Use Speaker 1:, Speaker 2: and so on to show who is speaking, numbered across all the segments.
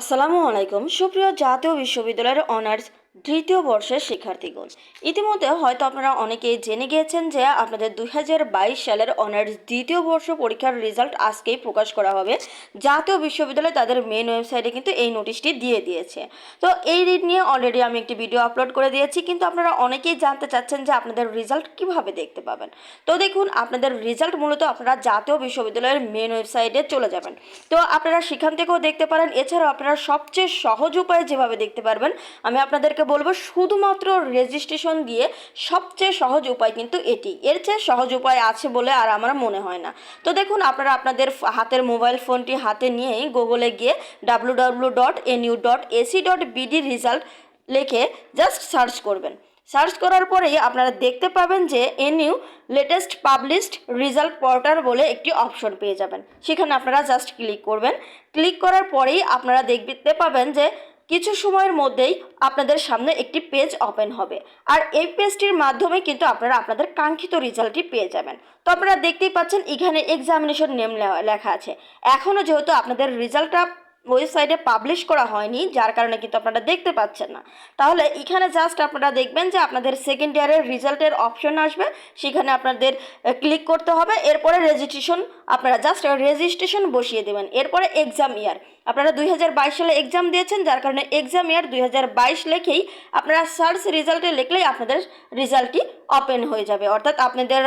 Speaker 1: আসসালামু আলাইকুম। সুপ্রিয় জাতীয় বিশ্ববিদ্যালয়ের অনার্স তৃতীয় বর্ষের শিক্ষার্থীগণ ইতিমধ্যে হয়তো আপনারা অনেকেই জেনে গিয়েছেন যে আপনাদের দুই হাজার বাইশ সালের অনার্স দ্বিতীয় বর্ষ পরীক্ষার রেজাল্ট আজকেই প্রকাশ করা হবে। জাতীয় বিশ্ববিদ্যালয় তাদের মেন ওয়েবসাইটে কিন্তু এই নোটিশটি দিয়ে দিয়েছে। তো এই রিড নিয়ে অলরেডি আমি একটি ভিডিও আপলোড করে দিয়েছি, কিন্তু আপনারা অনেকেই জানতে চাচ্ছেন যে আপনাদের রেজাল্ট কীভাবে দেখতে পাবেন। তো দেখুন, আপনাদের রেজাল্ট মূলত আপনারা জাতীয় বিশ্ববিদ্যালয়ের মেন ওয়েবসাইটে চলে যাবেন। তো আপনারা সেখান থেকেও দেখতে পারেন। এছাড়াও আপনারা সবচেয়ে সহজ উপায়ে যেভাবে দেখতে পারবেন, আমি আপনাদেরকে বলব, শুধুমাত্র রেজিস্ট্রেশন দিয়ে সবচেয়ে সহজ উপায় কিন্তু এটি। এর চেয়ে সহজ উপায় আছে বলে আর আমার মনে হয় না। তো দেখুন, আপনারা আপনাদের হাতের মোবাইল ফোনটি হাতে নিয়েই গুগলে গিয়ে W W dot N U dot A C dot B D result লিখে জাস্ট সার্চ করবেন। সার্চ করার পরেই আপনারা দেখতে পাবেন যে N U latest published result portal বলে একটি অপশন পেয়ে যাবেন। সেখানে আপনারা জাস্ট ক্লিক করবেন। ক্লিক করার পরেই আপনারা দেখতে পাবেন যে কিছু সময়ের মধ্যেই আপনাদের সামনে একটি পেজ ওপেন হবে। আর এই পেজটির মাধ্যমে কিন্তু আপনারা আপনাদের কাঙ্ক্ষিত রেজাল্টটি পেয়ে যাবেন। তো আপনারা দেখতেই পাচ্ছেন, এখানে এক্সামিনেশন নেম লেখা আছে। এখনও যেহেতু আপনাদের রেজাল্টটা ওয়েবসাইটে পাবলিশ করা হয়নি, যার কারণে কিন্তু আপনারা দেখতে পাচ্ছেন না। তাহলে এখানে জাস্ট আপনারা দেখবেন যে আপনাদের সেকেন্ড ইয়ারের রেজাল্টের অপশন আসবে। সেখানে আপনাদের ক্লিক করতে হবে। এরপরে রেজিস্ট্রেশন আপনারা জাস্ট রেজিস্ট্রেশন বসিয়ে দেবেন। এরপরে এক্সাম ইয়ার আপনারা দুই হাজার বাইশ সালে এক্সাম দিয়েছেন, যার কারণে এক্সাম ইয়ার দুই হাজার বাইশ লেখেই আপনারা সার্চ রেজাল্টে লিখলেই আপনাদের রেজাল্টটি ওপেন হয়ে যাবে। অর্থাৎ আপনাদের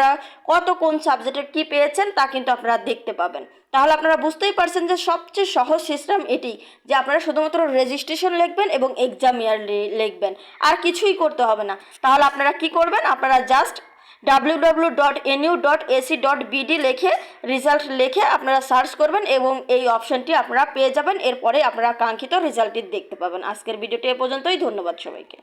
Speaker 1: কত কোন সাবজেক্টে কী পেয়েছেন তা কিন্তু আপনারা দেখতে পাবেন। তাহলে আপনারা বুঝতেই পারছেন যে সবচেয়ে সহজ সিস্টেম এটি, যে আপনারা শুধুমাত্র রেজিস্ট্রেশন লিখবেন এবং এক্সাম ইয়ার লিখবেন। আর কিছুই করতে হবে না। তাহলে আপনারা কি করবেন? আপনারা just W W dot N U dot A C dot B D লিখে রেজাল্ট লিখে আপনারা সার্চ করবেন এবং এই অপশনটি আপনারা পেয়ে যাবেন। এরপরে আপনারা কাঙ্ক্ষিত রেজাল্টটি দেখতে পাবেন। আজকের ভিডিওটি এ পর্যন্তই। ধন্যবাদ সবাইকে।